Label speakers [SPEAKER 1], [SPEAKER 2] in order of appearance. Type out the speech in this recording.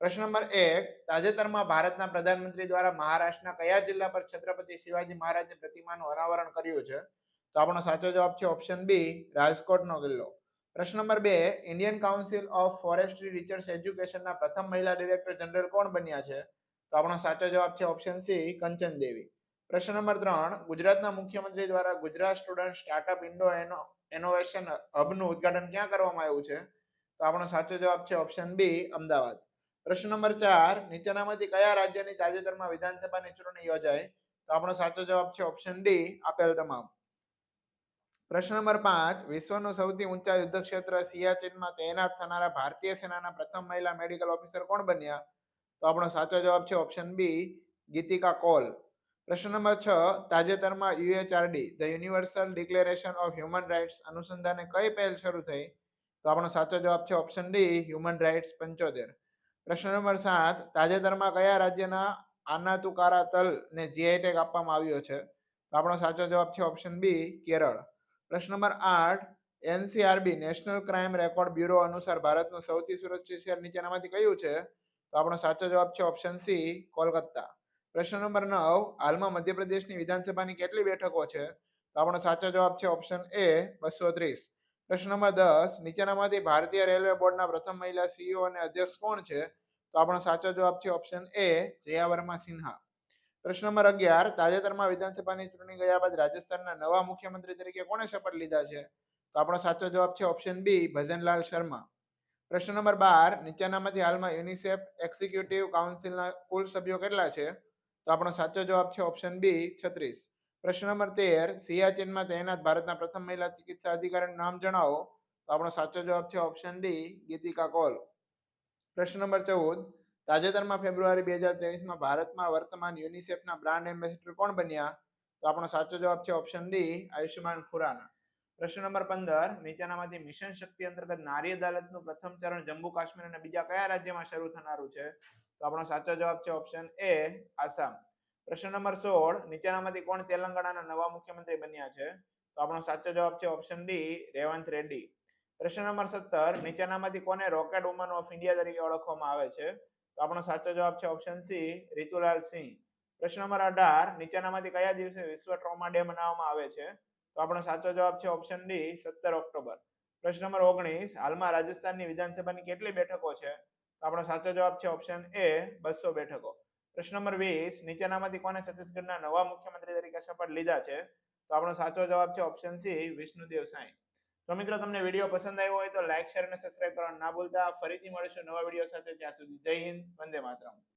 [SPEAKER 1] પ્રશ્ન નંબર એક, તાજેતરમાં ભારતના પ્રધાનમંત્રી દ્વારા મહારાષ્ટ્રના કયા જિલ્લા પર છત્રપતિ શિવાજી મહારાજની પ્રતિમાનું અનાવરણ કર્યું છે? તો આપણો સાચો જવાબ છે ઓપ્શન બી, રાજકોટનો કિલ્લો. પ્રશ્ન નંબર બે, Indian council of forestry research એજ્યુકેશનના પ્રથમ મહિલા ડિરેક્ટર જનરલ કોણ બન્યા છે? તો આપણો સાચો જવાબ છે ઓપ્શન સી, કંચન દેવી. પ્રશ્ન નંબર ત્રણ, ગુજરાતના મુખ્યમંત્રી દ્વારા ગુજરાત સ્ટુડન્ટ સ્ટાર્ટઅપ ઇન્ડો એનો, એનોવેશન હબનું ઉદ્ઘાટન ક્યાં કરવામાં આવ્યું છે? તો આપણો સાચો જવાબ છે ઓપ્શન બી, અમદાવાદ. પ્રશ્ન નંબર ચાર, નીચેનામાંથી કયા રાજ્યની તાજેતરમાં વિધાનસભાની ચૂંટણી યોજાય તો આપણો સાચો જવાબ છે ઓપ્શન ડી આપેલ તમામ. પ્રશ્ન નંબર પાંચ, વિશ્વનું સૌથી ઊંચા યુદ્ધ ક્ષેત્ર સિયાચીનમાં તૈનાત થનારા ભારતીય સેનાના પ્રથમ મહિલા મેડિકલ ઓફિસર કોણ બન્યા? તો આપણો સાચો જવાબ છે ઓપ્શન બી ગીતિકા કોલ. પ્રશ્ન નંબર છ, તાજેતરમાં UHRD, the universal declaration of human rights અનુસંધાને કઈ પહેલ શરૂ થઈ? તો આપણો સાચો જવાબ છે ઓપ્શન ડી હ્યુમન રાઇટ્સ પંચોતેર. પ્રશ્ન નંબર સાત, તાજેતરમાં કયા રાજ્યના આનાતુકારા તલને જીઆઈ ટેગ આપવામાં આવ્યો છે? તો આપણો સાચો જવાબ છે ઓપ્શન બી કેરળ. પ્રશ્ન નંબર આઠ NCRB national crime record bureau અનુસાર ભારતનું સૌથી સુરક્ષિત શહેર નીચેનામાંથી કયું છે? તો આપણો સાચો જવાબ છે ઓપ્શન સી કોલકાતા. પ્રશ્ન નંબર નવ, હાલમાં મધ્યપ્રદેશની વિધાનસભાની કેટલી બેઠકો છે? તો આપણો સાચો જવાબ છે ઓપ્શન એ બસો ત્રીસ. પ્રશ્ન નંબર દસ, નીચેનામાંથી ભારતીય રેલવે બોર્ડના પ્રથમ મહિલા સીઈઓ અને અધ્યક્ષ કોણ છે? તો આપણો સાચો જવાબ છે ઓપ્શન એ જયા વર્મા સિન્હા. પ્રશ્ન નંબર અગિયાર, તાજેતરમાં વિધાનસભાની ચૂંટણી ગયા બાદ રાજસ્થાનના નવા મુખ્યમંત્રી તરીકે કોણે શપથ લીધા છે? તો આપણો સાચો જવાબ છે ઓપ્શન બી ભજનલાલ શર્મા. પ્રશ્ન નંબર બાર, નીચેનામાંથી હાલમાં યુનિસેફ એક્ઝિક્યુટિવ કાઉન્સિલના કુલ સભ્યો કેટલા છે? તો આપણો સાચો જવાબ છે ઓપ્શન બી છત્રીસ. પ્રશ્ન નંબર તેર, સિયાચીનમાં તૈનાત ભારતના પ્રથમ મહિલા ચિકિત્સા અધિકારીનું નામ જણાવો. તો આપણો સાચો જવાબ છે ઓપ્શન ડી ગીતિકા કોલ. પ્રશ્ન નંબર ચૌદ, તાજેતરમાં ફેબ્રુઆરી બે હજાર ત્રેવીસમાં ભારતમાં વર્તમાન યુનિસેફના બ્રાન્ડ એમ્બેસેડર કોણ બન્યા? તો આપણો સાચો જવાબ છે ઓપ્શન ડી આયુષ્યમાન ખુરાના. પ્રશ્ન નંબર પંદર નીચેનામાંથી મિશન શક્તિ અંતર્ગત નારી અદાલતનું પ્રથમ ચરણ જમ્મુ કાશ્મીર અને બીજા કયા રાજ્યમાં શરૂ થનારું છે? તો આપણો સાચો જવાબ છે ઓપ્શન એ આસામ. પ્રશ્ન નંબર સોળ નીચેનામાંથી કોણ તેલંગાણાના નવા મુખ્યમંત્રી બન્યા છે? તો આપણો સાચો જવાબ છે ઓપ્શન ડી રેવંત રેડ્ડી. પ્રશ્ન નંબર સત્તર નીચેનામાંથી કોને રોકેટ વુમન ઓફ ઇન્ડિયા તરીકે ઓળખવામાં આવે છે? તો આપણો સાચો જવાબ છે ઓપ્શન સી રીતુલાલ સિંહ. પ્રશ્ન નંબર અઢાર નીચેનામાંથી કયા દિવસે વિશ્વ ટ્રોમા ડે મનાવવામાં આવે છે? તો આપણો સાચો જવાબ છે ઓપ્શન ડી સત્તર ઓક્ટોબર. પ્રશ્ન નંબર ઓગણીસ, હાલમાં રાજસ્થાનની વિધાનસભાની કેટલી બેઠકો છે? તો આપણો સાચો જવાબ છે ઓપ્શન એ બસો બેઠકો. પ્રશ્ન નંબર વીસ, નીચેનામાંથી કોને છત્તીસગઢના નવા મુખ્યમંત્રી તરીકે શપથ લીધા છે? તો આપણો સાચો જવાબ છે ઓપ્શન સી વિષ્ણુદેવ સાંઈ તો મિત્રો, તમને વીડિયો પસંદ આવ્યો હોય તો લાઈક શેર અને સબસ્ક્રાઇબ કરવાનું ના ભૂલતા. ફરીથી મળીશું નવા વીડિયો સાથે. ત્યાં સુધી જય હિન્દ, વંદે માતરમ.